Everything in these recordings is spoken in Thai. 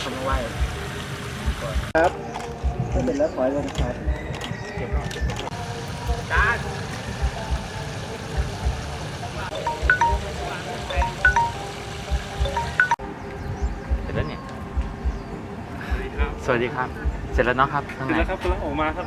เขามาไหว้ครับถ้าเสร็จแล้วถอยลงครับจานเสร็จแล้วเนี่ย สวัสดีครับ เสร็จแล้วเนาะครับข้างเสร็จใน แล้วครับกำลังออกมาครับ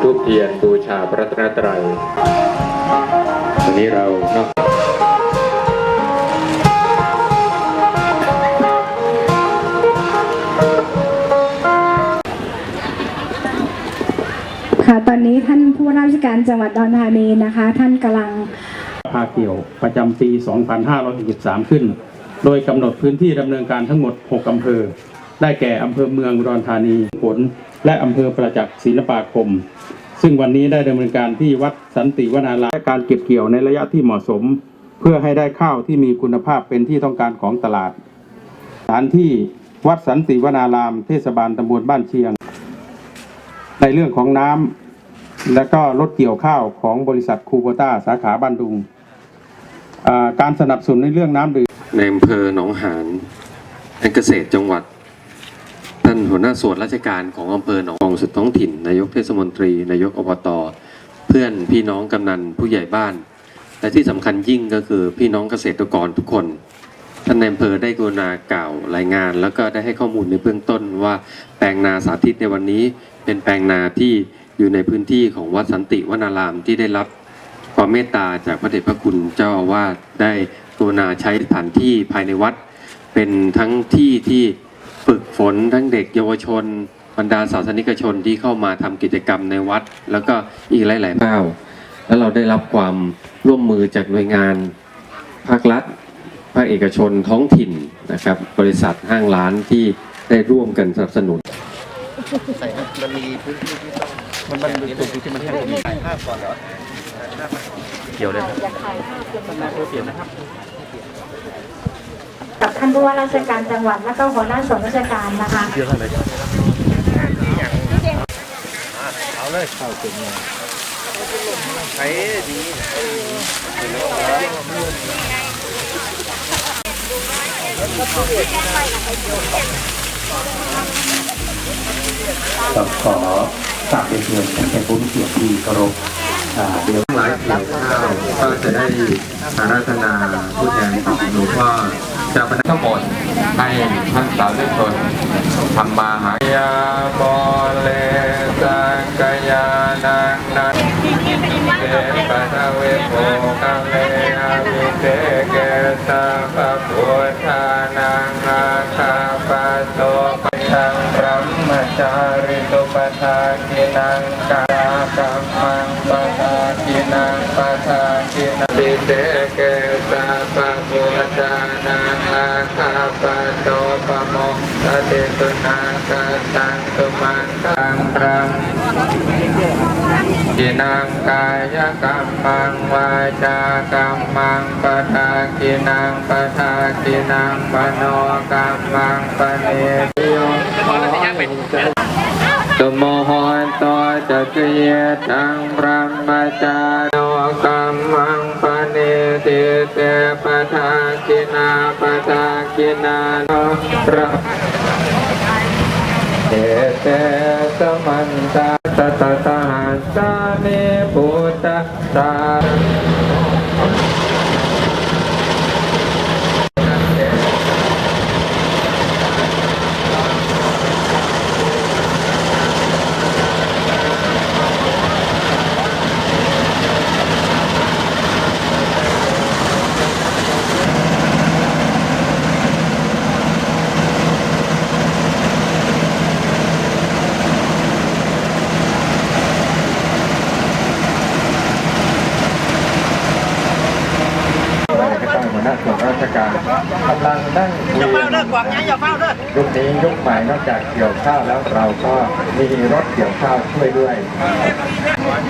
กำลังจุดธูปเทียนบูชาพระรัตนตรัยวันนี้เรานอกค่ะตอนนี้ท่านผู้ว่าราชการจังหวัดอุดรธานีนะคะ ท่านกำลังภาคเกี่ยวประจำปี 2563 ขึ้น โดยกำหนดพื้นที่ดำเนินการทั้งหมด 6อำเภอ ได้แก่อำเภอเมืองอุดรธานีผล และอำเภอประจักษ์ศิลปาคม ซึ่งวันนี้ได้ดำเนินการที่วัดสันติวนารามและการเก็บเกี่ยวในระยะที่เหมาะสม เพื่อให้ได้ข้าวที่มีคุณภาพเป็นที่ต้องการของตลาดสถานที่วัดสันติวนาราม เทศบาลตำบลบ้านเชียง ในเรื่องของน้ำและก็รถเกี่ยวข้าวของบริษัทคูโบต้าสาขาบ้านดุงการสนับสนุนในเรื่องน้ำดื่มในอำเภอหนองหานในเกษตรจังหวัด หัวหน้าส่วนราชการของอำเภอหนององสุดท้องถิ่น นายกเทศมนตรี นายกอบตเพื่อนพี่น้องกำนันผู้ใหญ่บ้าน และที่สำคัญยิ่งก็คือพี่น้องเกษตรกรทุกคนท่านในอำเภอได้กรุณากล่าวรายงาน แล้วก็ได้ให้ข้อมูลในเบื้องต้นว่าแปลงนาสาธิตในวันนี้ เป็นแปลงนาที่อยู่ในพื้นที่ของวัดสันติวนารามที่ได้รับความเมตตาจากพระเดชพระคุณเจ้าอาวาสได้กรุณาใช้สถานที่ภายในวัด เป็นทั้งที่ที่ ฝึกฝนทั้งเด็กเยาวชนบรรดาศาสนิกชนที่เข้ามาทำกิจกรรมในวัด แล้วก็อีกหลายๆภาแล้วเราได้รับความร่วมมือจากหน่วยงานภาครัฐภาคเอกชนท้องถิ่นนะครับ บริษัทห้างร้านที่ได้ร่วมกันสนับสนุนใส่ครับมันมีพื้นที่ที่ต้องมันมันเป็นจุดที่มันแห้งมีถ่ายภาพก่อนเหรอเกี่ยวเลยครับ กับท่านผู้ว่าราชการจังหวัด และก็หัวหน้าส่วนราชการนะคะเอาเลยเข้าถึงเลยใช้ดีก็ขอฝากเป็นเพื่อนท่านผู้มีเกียรติที่เคารพเดี๋ยวหลายเกี่ยวข้าวก็จะได้อาราธนาผู้แทนของหลวงพ่อ เจ้าพนักทั้งหมดให้ท่านสาธุชนทำมาหายาบอเลสังกยานังนันเตปะทะเวโภกังเลอวิเตเกสัพพะพุทธานังอาคาปะโตปะทังพระมจาริตุปะทากินังกากัมมังปะทากินังปะทากินังวิเตเก พุทธานังอาคาปโตปะโมตเตตุนังกัสสังตุมันตังพระกินังกายกรรมังวาจากรรมังปะทากินังปะทากินังปโนกรรมังปะเนติโยตุโมโหนตจักเยตังพระมจาโนกรรมัง ติเตปะทากินาปะทากินาโนพระเตเตสมันตา กำลังนั่งคุยอย่าเฝ้าเลิกกวางยังอย่าเฝ้าเลิกยุคนี้ยุคใหม่นอกจากเกี่ยวข้าวแล้วเราก็มีรถเกี่ยวข้าวช่วยด้วย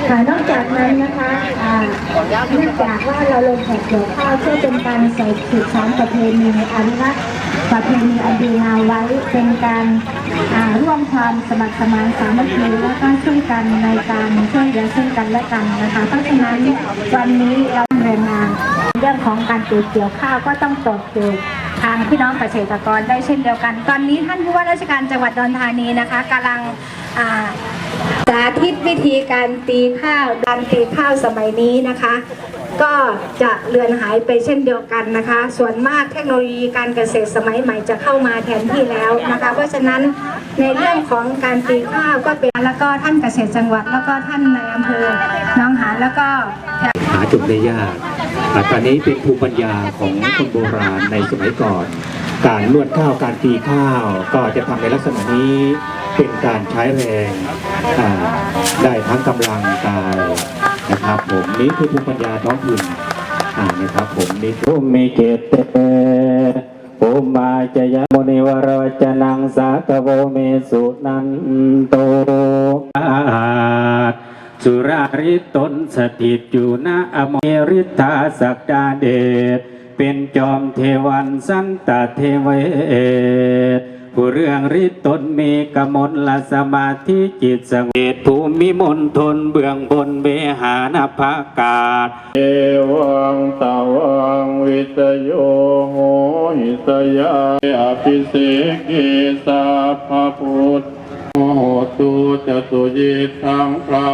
ค่ะนอกจากนั้นนะคะเนื่องจากว่าเราลงแขกเกี่ยวข้าวเพื่อเป็นการใส่สืบสานประเพณีอนุรักษ์ ประเพณีอันดีงามไว้เป็นการร่วมความสมัครสมานสามัคคีและก็ช่วยกันในการช่วยเหลือซึ่งกันและกันนะคะเพราะฉะนั้นวันนี้เราแรงงานเรื่องของการเก็บเกี่ยวข้าวก็ต้องตอบโจทย์ทางพี่น้องเกษตรกรได้เช่นเดียวกัน ตอนนี้ท่านผู้ว่าราชการจังหวัดดอนธานีนะคะกำลังสาธิตวิธีการตีข้าวการตีข้าวสมัยนี้นะคะ ก็จะเลือนหายไปเช่นเดียวกันนะคะ ส่วนมากเทคโนโลยีการเกษตรสมัยใหม่จะเข้ามาแทนที่แล้วนะคะ เพราะฉะนั้นในเรื่องของการตีข้าวก็เป็นแล้วก็ท่านเกษตรจังหวัด แล้วก็ท่านในอำเภอหน้องหานแล้วก็หาจบได้ยากตอนนี้เป็นภูมิปัญญาของคนโบราณในสมัยก่อน การลวดข้าวการตีข้าวก็จะทำในลักษณะนี้เป็นการใช้แรงได้ทั้งกำลังกาย นะครับ ผมนี่คือภูมิปัญญาท้องถิ่นอ่านะครับ ผมนี่ภูมิเกตเตภูมิมาจยมุนิวรจนังสาตโวเมสุนันโตสุราริตนสถิตอยู่ณอมริธาสักดาเดชเป็นจอมเทวันสันตเทเวศ ผู้เรื่องริตนมีกมลละสมาธิจิตสงเวทภูมิมนทนเบื้องบนเบหานภากาศเอวังตาวังวิตโยโหหิตยาอภิเสกิสาพพุทธโหตุจตุยิทังพระ